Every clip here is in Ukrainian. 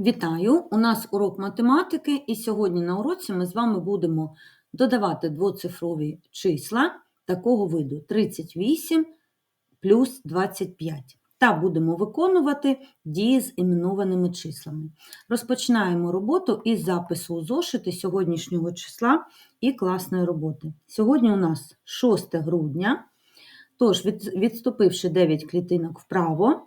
Вітаю! У нас урок математики, і сьогодні на уроці ми з вами будемо додавати двоцифрові числа такого виду 38 плюс 25. Та будемо виконувати дії з іменованими числами. Розпочинаємо роботу із запису у зошити сьогоднішнього числа і класної роботи. Сьогодні у нас 6 грудня, тож, відступивши 9 клітинок вправо,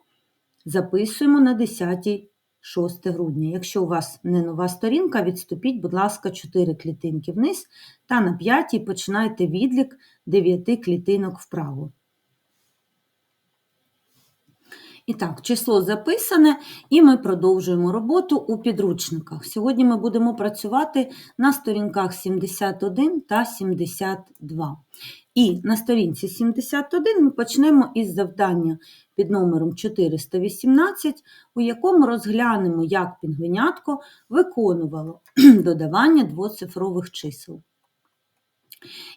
записуємо на 10 6 грудня. Якщо у вас не нова сторінка, відступіть, будь ласка, 4 клітинки вниз та на 5 починайте відлік 9 клітинок вправо. І так, число записане, і ми продовжуємо роботу у підручниках. Сьогодні ми будемо працювати на сторінках 71 та 72. І на сторінці 71 ми почнемо із завдання під номером 418, у якому розглянемо, як пінгвинятко виконувало додавання двоцифрових чисел.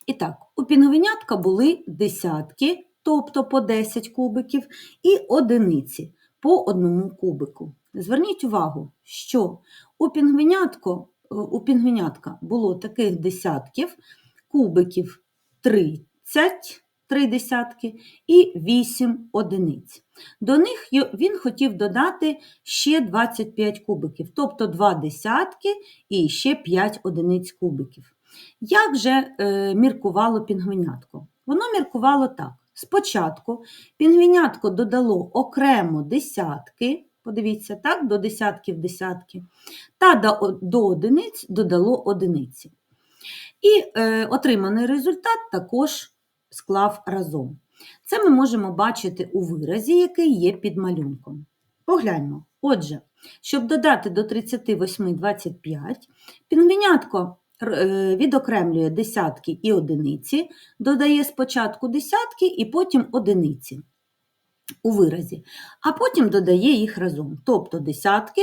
І так, у пінгвинятка були десятки, тобто по 10 кубиків, і одиниці по одному кубику. Зверніть увагу, що у пінгвинятко, у пінгвинятка було таких десятків, кубиків 30, 3 десятки і 8 одиниць. До них він хотів додати ще 25 кубиків, тобто 2 десятки і ще 5 одиниць кубиків. Як же е, міркувало пінгвинятко? Воно міркувало так. Спочатку пінгвінятко додало окремо десятки, подивіться, так, до десятків десятки, та до одиниць додало одиниці. І е, отриманий результат також склав разом. Це ми можемо бачити у виразі, який є під малюнком. Погляньмо. Отже, щоб додати до 38 25, пінгвінятко е, відокремлює десятки і одиниці, додає спочатку десятки і потім одиниці у виразі, а потім додає їх разом, тобто десятки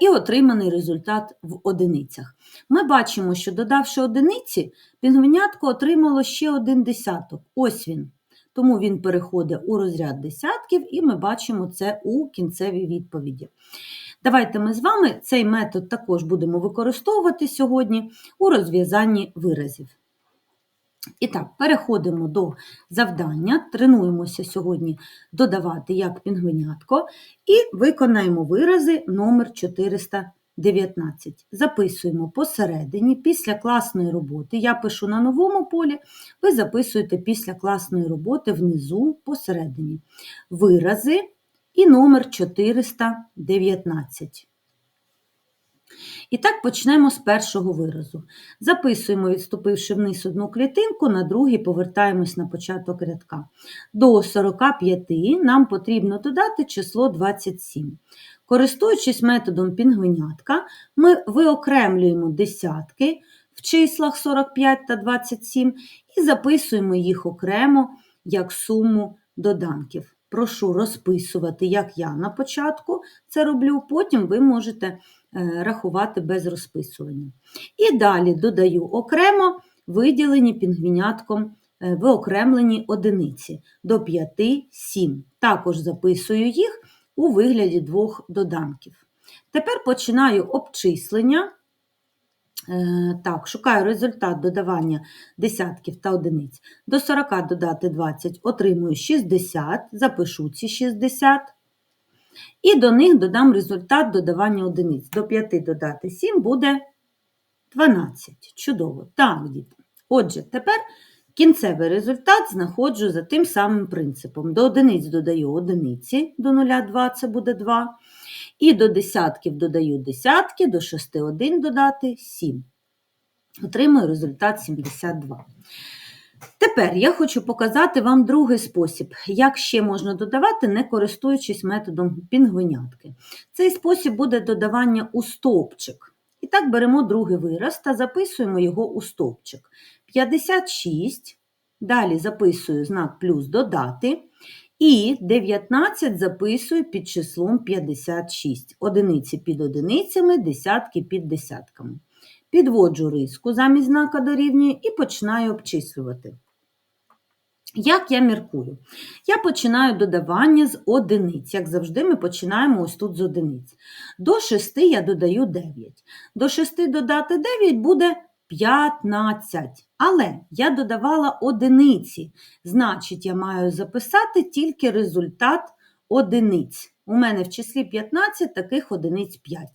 і отриманий результат в одиницях. Ми бачимо, що додавши одиниці, пінгвінятко отримало ще один десяток. Ось він. Тому він переходить у розряд десятків, і ми бачимо це у кінцевій відповіді. Давайте ми з вами цей метод також будемо використовувати сьогодні у розв'язанні виразів. І так, переходимо до завдання. Тренуємося сьогодні додавати як пінгвинятко і виконаємо вирази номер 419. Записуємо посередині після класної роботи. Я пишу на новому полі, ви записуєте після класної роботи внизу посередині. Вирази і номер 419. І так почнемо з першого виразу. Записуємо, відступивши вниз одну клітинку, на другий повертаємось на початок рядка. До 45 нам потрібно додати число 27. Користуючись методом пінгвинятка, ми виокремлюємо десятки в числах 45 та 27 і записуємо їх окремо як суму доданків. Прошу розписувати, як я на початку це роблю, потім ви можете е, рахувати без розписування. І далі додаю окремо виділені пінгвінятком е, виокремлені одиниці до 5, 7. Також записую їх у вигляді двох доданків. Тепер починаю обчислення. Е, Так, шукаю результат додавання десятків та одиниць. До 40 додати 20 отримую 60, запишу ці 60. І до них додам результат додавання одиниць. До 5 додати 7 буде 12. Чудово. Так, діти. Отже, тепер кінцевий результат знаходжу за тим самим принципом. До одиниць додаю одиниці, до 0,2 це буде 2. І до десятків додаю десятки, до 6 1 додати 7. Отримую результат 72. Тепер я хочу показати вам другий спосіб, як ще можна додавати, не користуючись методом пінгвинятки. Цей спосіб буде додавання у стовпчик. І так беремо другий вираз та записуємо його у стовпчик. 56, далі записую знак плюс додати, і 19 записую під числом 56. Одиниці під одиницями, десятки під десятками. Підводжу риску замість знака дорівнює і починаю обчислювати. Як я міркую? Я починаю додавання з одиниць. Як завжди, ми починаємо ось тут з одиниць. До 6 я додаю 9. До 6 додати 9 буде 15. Але я додавала одиниці. Значить, я маю записати тільки результат одиниць. У мене в числі 15 таких одиниць 5.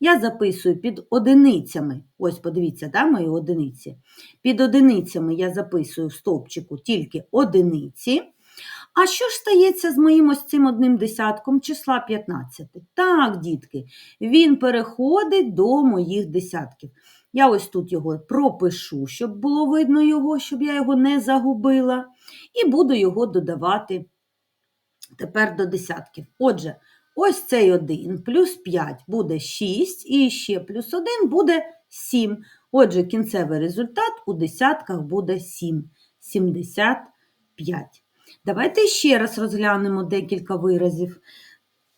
Я записую під одиницями. Ось, подивіться, да, мої одиниці. Під одиницями я записую в стовпчику тільки одиниці. А що ж стається з моїм ось цим одним десятком числа 15? Так, дітки, він переходить до моїх десятків. Я ось тут його пропишу, щоб було видно його, щоб я його не загубила. І буду його додавати тепер до десятків. Отже, ось цей 1 плюс 5 буде 6, і ще плюс 1 буде 7. Отже, кінцевий результат у десятках буде 7. 75. Давайте ще раз розглянемо декілька виразів.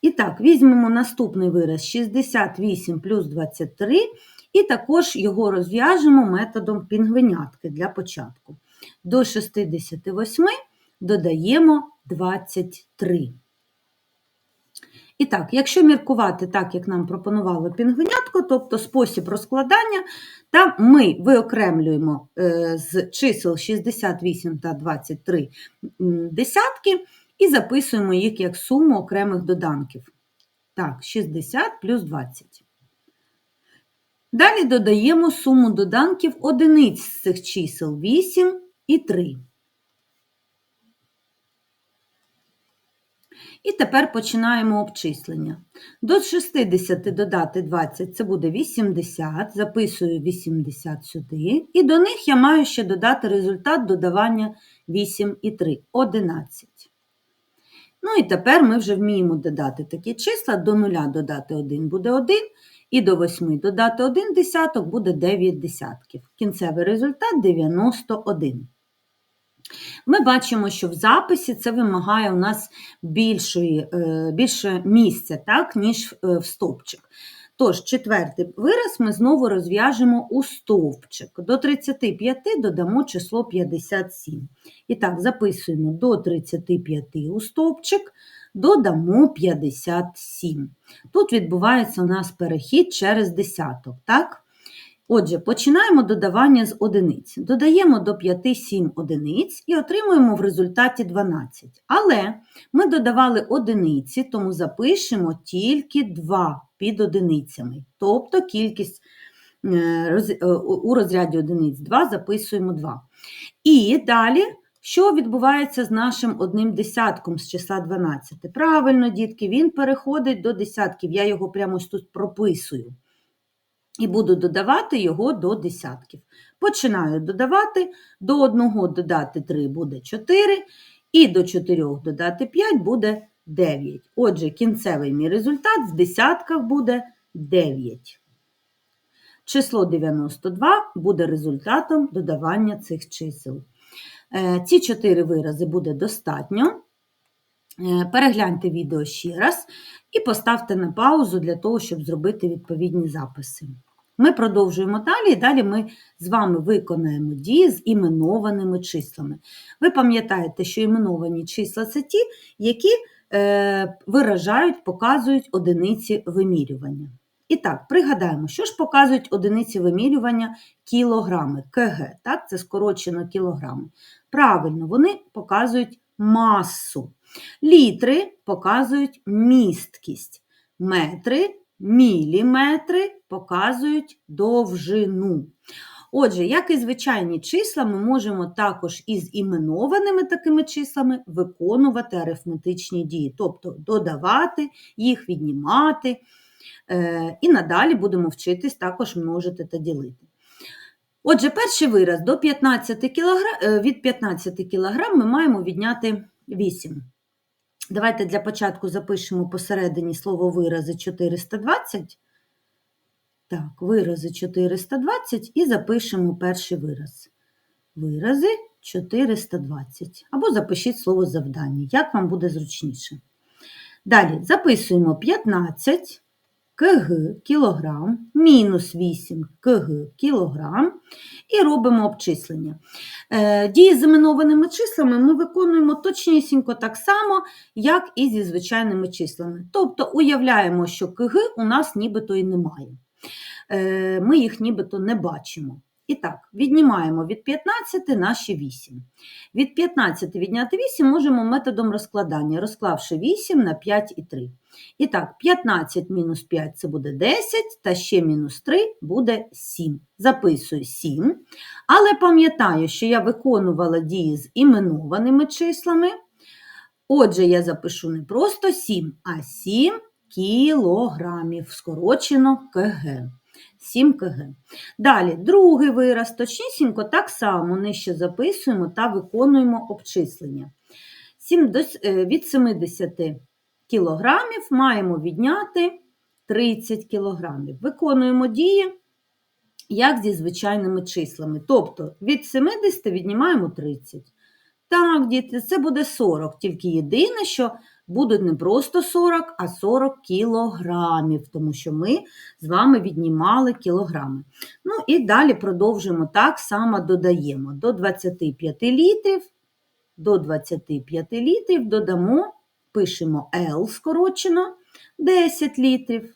І так, візьмемо наступний вираз 68 плюс 23, і також його розв'яжемо методом пінгвинятки для початку. До 68 додаємо 23. І так, якщо міркувати так, як нам пропонувало пінгвинятко, тобто спосіб розкладання, та ми виокремлюємо е, з чисел 68 та 23 десятки і записуємо їх як суму окремих доданків. Так, 60 плюс 20. Далі додаємо суму доданків одиниць з цих чисел 8 і 3. І тепер починаємо обчислення. До 60 додати 20 це буде 80, записую 80 сюди. І до них я маю ще додати результат додавання 8 і 3 11. Ну і тепер ми вже вміємо додати такі числа. До 0 додати 1 буде 1, і до 8 додати 1 десяток буде 9 десятків. Кінцевий результат 91. Ми бачимо, що в записі це вимагає у нас більшої, е, більше місця, так, ніж е, в стовпчик. Тож, четвертий вираз ми знову розв'яжемо у стовпчик. До 35 додамо число 57. І так, записуємо до 35 у стовпчик, додамо 57. Тут відбувається у нас перехід через десяток. так? Отже, починаємо додавання з одиниць. Додаємо до 5 7 одиниць і отримуємо в результаті 12. Але ми додавали одиниці, тому запишемо тільки 2 під одиницями. Тобто кількість е, е, у розряді одиниць 2 записуємо 2. І далі, що відбувається з нашим одним десятком з числа 12? Правильно, дітки, він переходить до десятків. Я його прямо тут прописую і буду додавати його до десятків. Починаю додавати, до 1 додати 3 буде 4, і до 4 додати 5 буде 9. Отже, кінцевий мій результат в десятках буде 9. Число 92 буде результатом додавання цих чисел. Е, ці чотири вирази буде достатньо. Е, перегляньте відео ще раз і поставте на паузу для того, щоб зробити відповідні записи. Ми продовжуємо далі, і далі ми з вами виконаємо дії з іменованими числами. Ви пам'ятаєте, що іменовані числа це ті, які е, виражають, показують одиниці вимірювання. І так, пригадаємо, що ж показують одиниці вимірювання кілограми, КГ, так, це скорочено кілограми. Правильно, вони показують масу. Літри показують місткість, метри міліметри показують довжину. Отже, як і звичайні числа, ми можемо також із іменованими такими числами виконувати арифметичні дії, тобто додавати їх, віднімати. Е, і надалі будемо вчитись також множити та ділити. Отже, перший вираз до 15 кг, е, від 15 кг ми маємо відняти 8. Давайте для початку запишемо посередині слово вирази 420. Так, вирази 420 і запишемо перший вираз. Вирази 420. Або запишіть слово завдання, як вам буде зручніше. Далі записуємо 15 кг кілограм, мінус 8 кг кілограм і робимо обчислення. Е, Дії з іменованими числами ми виконуємо точнісінько так само, як і зі звичайними числами. Тобто уявляємо, що кг у нас нібито і немає. Е, Ми їх нібито не бачимо. І так, віднімаємо від 15 наші 8. Від 15 відняти 8 можемо методом розкладання, розклавши 8 на 5 і 3. І так, 15 мінус 5 це буде 10, та ще мінус 3 буде 7. Записую 7. Але пам'ятаю, що я виконувала дії з іменованими числами. Отже, я запишу не просто 7, а 7 кілограмів, скорочено КГ. 7 кг. Далі, другий вираз, точнісінько так само нижче записуємо та виконуємо обчислення. Е, Від 70 кілограмів маємо відняти 30 кілограмів. Виконуємо дії, як зі звичайними числами. Тобто від 70 віднімаємо 30. Так, діти, це буде 40, тільки єдине, що будуть не просто 40, а 40 кілограмів, тому що ми з вами віднімали кілограми. Ну і далі продовжуємо так само додаємо до 25 літрів, до 25 літрів додамо, пишемо L скорочено, 10 літрів.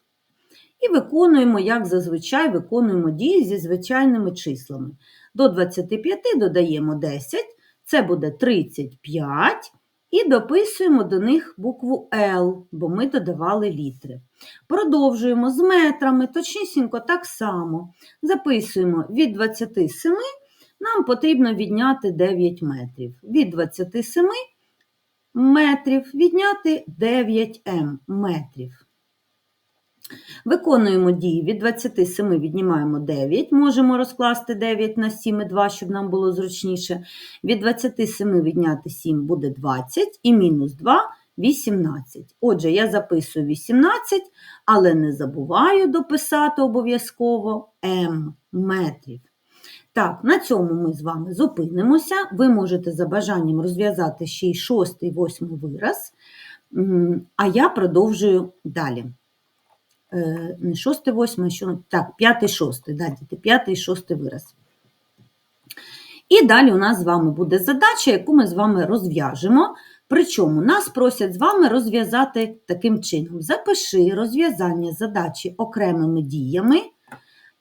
І виконуємо, як зазвичай, виконуємо дії зі звичайними числами. До 25 додаємо 10, це буде 35, і дописуємо до них букву L, бо ми додавали літри. Продовжуємо з метрами, точнісінько так само. Записуємо від 27 нам потрібно відняти 9 метрів. Від 27 метрів відняти 9 м метрів. Виконуємо дії від 27 віднімаємо 9, можемо розкласти 9 на 7 і 2, щоб нам було зручніше. Від 27 відняти 7 буде 20 і мінус 2 – 18. Отже, я записую 18, але не забуваю дописати обов'язково М метрів. Так, на цьому ми з вами зупинимося. Ви можете за бажанням розв'язати ще й шостий, восьмий вираз, а я продовжую далі. Не шостий, восьмий, а що так, п'ятий, шостий, да, діти, п'ятий, шостий вираз. І далі у нас з вами буде задача, яку ми з вами розв'яжемо. Причому нас просять з вами розв'язати таким чином: запиши розв'язання задачі окремими діями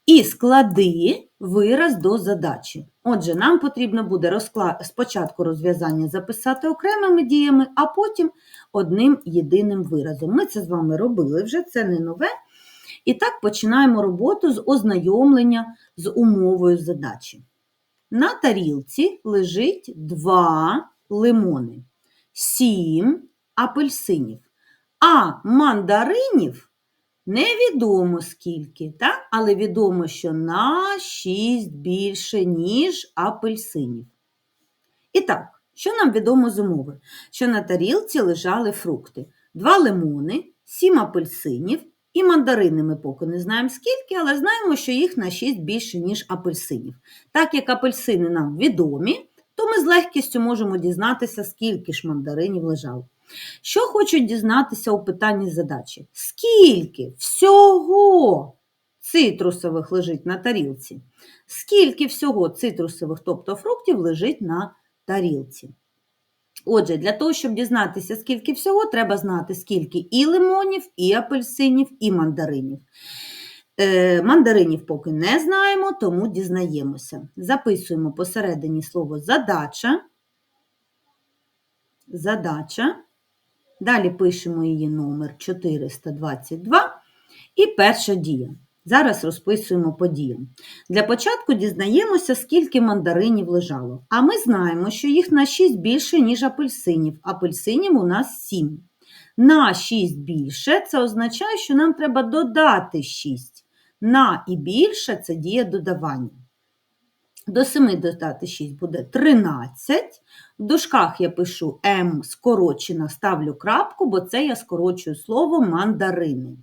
і склади вираз до задачі. Отже, нам потрібно буде розкла... спочатку розв'язання записати окремими діями, а потім одним єдиним виразом. Ми це з вами робили вже, це не нове. І так починаємо роботу з ознайомлення з умовою задачі. На тарілці лежить два лимони, сім апельсинів, а мандаринів невідомо скільки, так? але відомо, що на 6 більше, ніж апельсинів. І так, що нам відомо з умови? Що на тарілці лежали фрукти: два лимони, сім апельсинів і мандарини ми поки не знаємо скільки, але знаємо, що їх на 6 більше, ніж апельсинів. Так як апельсини нам відомі, то ми з легкістю можемо дізнатися, скільки ж мандаринів лежало. Що хочуть дізнатися у питанні задачі? Скільки всього цитрусових лежить на тарілці? Скільки всього цитрусових, тобто фруктів, лежить на тарілці? Отже, для того, щоб дізнатися, скільки всього, треба знати, скільки і лимонів, і апельсинів, і мандаринів. Е, мандаринів поки не знаємо, тому дізнаємося. Записуємо посередині слово задача. Задача. Далі пишемо її номер 422 і перша дія. Зараз розписуємо по діям. Для початку дізнаємося, скільки мандаринів лежало. А ми знаємо, що їх на 6 більше, ніж апельсинів. Апельсинів у нас 7. На 6 більше це означає, що нам треба додати 6. На і більше це дія додавання. До 7 додати 6 буде 13. В дужках я пишу М скорочена, ставлю крапку, бо це я скорочую слово мандарини.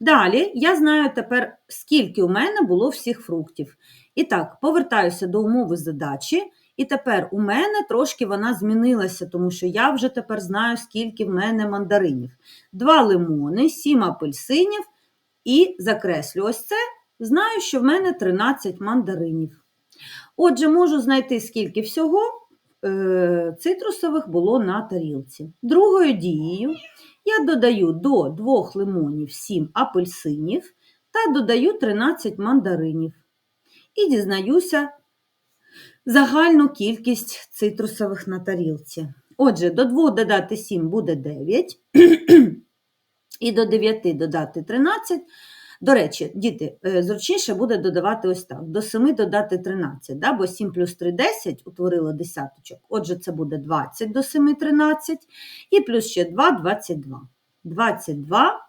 Далі я знаю тепер, скільки у мене було всіх фруктів. І так, повертаюся до умови задачі. І тепер у мене трошки вона змінилася, тому що я вже тепер знаю, скільки в мене мандаринів. Два лимони, сім апельсинів, і закреслю ось це. Знаю, що в мене 13 мандаринів. Отже, можу знайти, скільки всього е, цитрусових було на тарілці. Другою дією я додаю до 2 лимонів 7 апельсинів та додаю 13 мандаринів. І дізнаюся загальну кількість цитрусових на тарілці. Отже, до 2 додати 7 буде 9, і до 9 додати 13. До речі, діти, е, зручніше буде додавати ось так: до 7 додати 13, да? бо 7 плюс 3 – 10, утворило десяточок. Отже, це буде 20 до 7 – 13, і плюс ще 2 – 22. 22.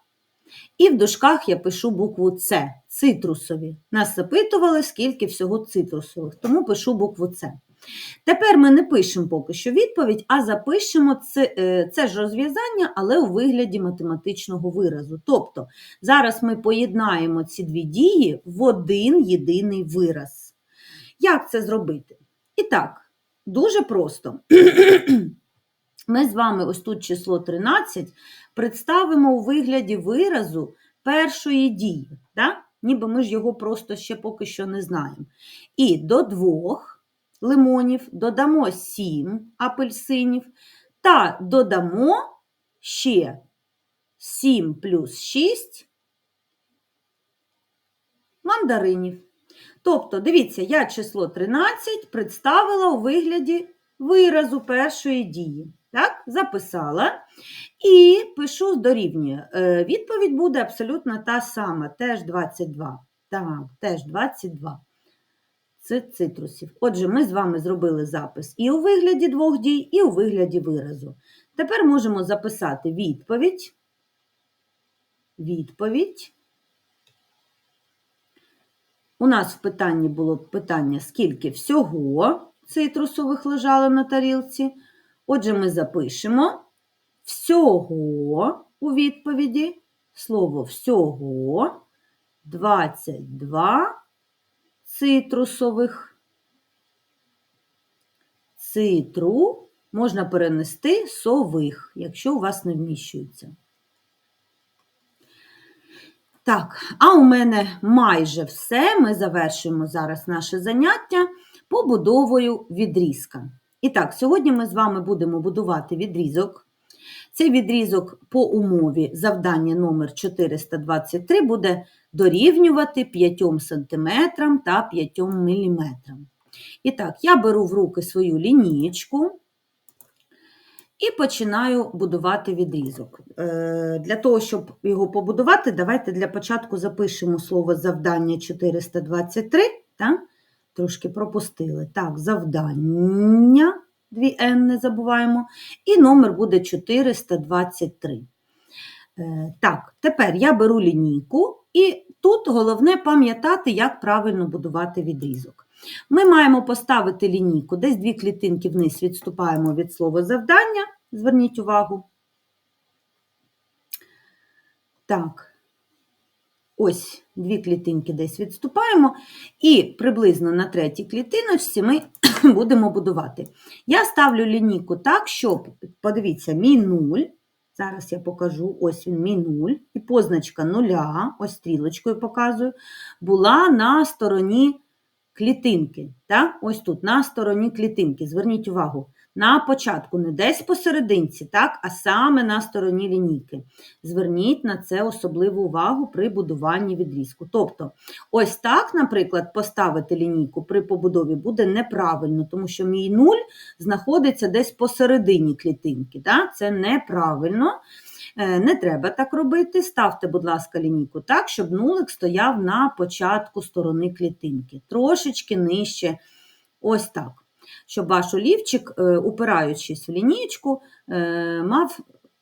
І в дужках я пишу букву С цитрусові. Нас запитували, скільки всього цитрусових, тому пишу букву С. Тепер ми не пишемо поки що відповідь, а запишемо це, е, це ж розв'язання, але у вигляді математичного виразу. Тобто зараз ми поєднаємо ці дві дії в один єдиний вираз. Як це зробити? І так, дуже просто. Ми з вами ось тут число 13 представимо у вигляді виразу першої дії. Да? Ніби ми ж його просто ще поки що не знаємо. І до двох лимонів додамо 7 апельсинів та додамо ще 7 плюс 6 мандаринів. Тобто, дивіться, я число 13 представила у вигляді виразу першої дії. Так, записала. І пишу дорівнює. Е, Відповідь буде абсолютно та сама, теж 22. Так, теж 22. Цитрусів. Отже, ми з вами зробили запис і у вигляді двох дій, і у вигляді виразу. Тепер можемо записати відповідь. Відповідь. У нас в питанні було питання, скільки всього цитрусових лежало на тарілці. Отже, ми запишемо всього у відповіді слово всього 22 цитрусових. Цитру можна перенести сових, якщо у вас не вміщується. Так, а у мене майже все. Ми завершуємо зараз наше заняття побудовою відрізка. І так, сьогодні ми з вами будемо будувати відрізок. Цей відрізок по умові завдання номер 423 буде дорівнювати 5 см та 5 мм. І так, я беру в руки свою лінієчку і починаю будувати відрізок. Е, Для того, щоб його побудувати, давайте для початку запишемо слово завдання 423. Так? Трошки пропустили. Так, завдання, 2N не забуваємо, і номер буде 423. Е, Так, тепер я беру лінійку, і тут головне пам'ятати, як правильно будувати відрізок. Ми маємо поставити лінійку, десь дві клітинки вниз відступаємо від слова завдання. Зверніть увагу. Так, ось дві клітинки десь відступаємо, і приблизно на третій клітиночці ми будемо будувати. Я ставлю лінійку так, щоб, подивіться, мій 0. Зараз я покажу, ось він мій нуль, і позначка нуля, ось стрілочкою показую, була на стороні клітинки. Так? Ось тут, на стороні клітинки. Зверніть увагу, на початку, не десь посерединці, так, а саме на стороні лінійки. Зверніть на це особливу увагу при будуванні відрізку. Тобто, ось так, наприклад, поставити лінійку при побудові буде неправильно, тому що мій нуль знаходиться десь посередині клітинки. Так? Це неправильно. Е, не треба так робити. Ставте, будь ласка, лінійку так, щоб нулик стояв на початку сторони клітинки. Трошечки нижче. Ось так щоб ваш олівчик, е, упираючись в лінієчку, е, мав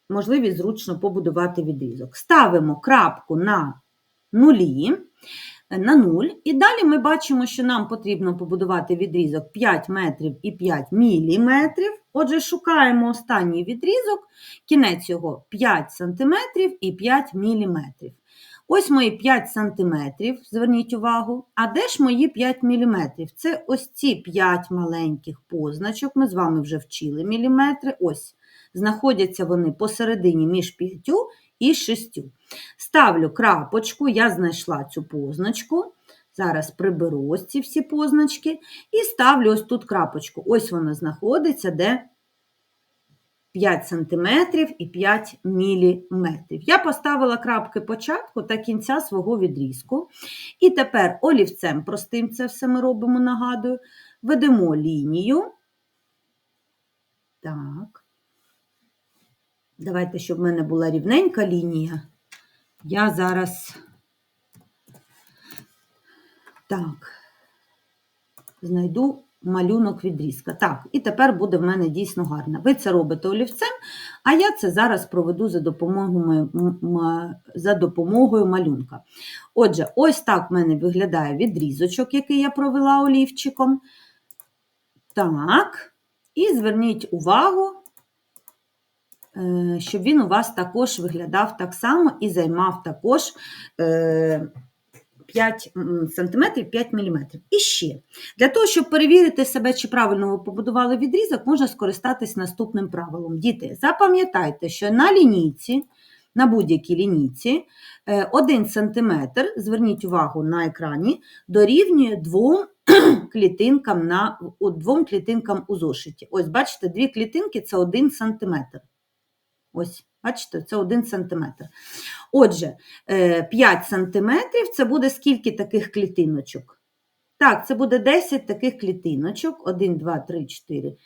можливість зручно побудувати відрізок. Ставимо крапку на нулі, е, на 0, і далі ми бачимо, що нам потрібно побудувати відрізок 5 метрів і 5 міліметрів. Отже, шукаємо останній відрізок, кінець його 5 см і 5 міліметрів. Ось мої 5 см, зверніть увагу. А де ж мої 5 мм? Це ось ці 5 маленьких позначок. Ми з вами вже вчили міліметри. Ось, знаходяться вони посередині між 5 і 6. Ставлю крапочку, я знайшла цю позначку. Зараз приберу ось ці всі позначки і ставлю ось тут крапочку. Ось вона знаходиться, де 5 см і 5 мм. Я поставила крапки початку та кінця свого відрізку. І тепер олівцем простим це все ми робимо, нагадую, ведемо лінію. Так. Давайте, щоб в мене була рівненька лінія. Я зараз так, знайду малюнок відрізка. Так, і тепер буде в мене дійсно гарно. Ви це робите олівцем, а я це зараз проведу за допомогою, за допомогою малюнка. Отже, ось так в мене виглядає відрізочок, який я провела олівчиком. Так, і зверніть увагу, е, щоб він у вас також виглядав так само і займав також е, 5 см 5 мм. І ще, для того, щоб перевірити себе, чи правильно ви побудували відрізок, можна скористатись наступним правилом. Діти, запам'ятайте, що на лінійці, на будь-якій лінійці, 1 см, зверніть увагу на екрані, дорівнює 2 клітинкам на двом клітинкам у зошиті. Ось, бачите, дві клітинки це 1 см. Ось, бачите, це 1 см. Отже, е, 5 см це буде скільки таких клітиночок? Так, це буде 10 таких клітиночок. 1, 2, 3, 4,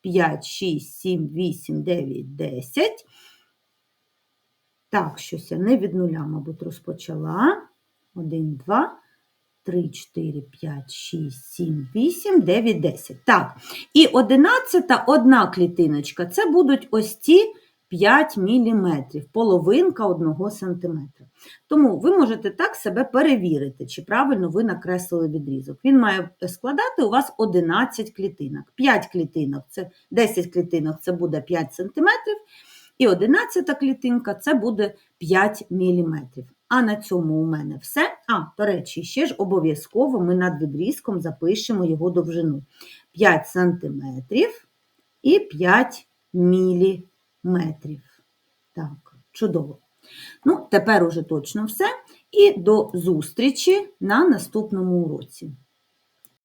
5, 6, 7, 8, 9, 10. Так, щось я не від нуля, мабуть, розпочала. 1, 2, 3, 4, 5, 6, 7, 8, 9, 10. Так, і 11 одна клітиночка. Це будуть ось ці 5 мм, половинка 1 см. Тому ви можете так себе перевірити, чи правильно ви накреслили відрізок. Він має складати у вас 11 клітинок. 5 клітинок це 10 клітинок це буде 5 см, і 11 клітинка це буде 5 мм. А на цьому у мене все. А, до речі, ще ж обов'язково ми над відрізком запишемо його довжину. 5 см і 5 мм. Так, чудово. Ну, тепер уже точно все. І до зустрічі на наступному уроці.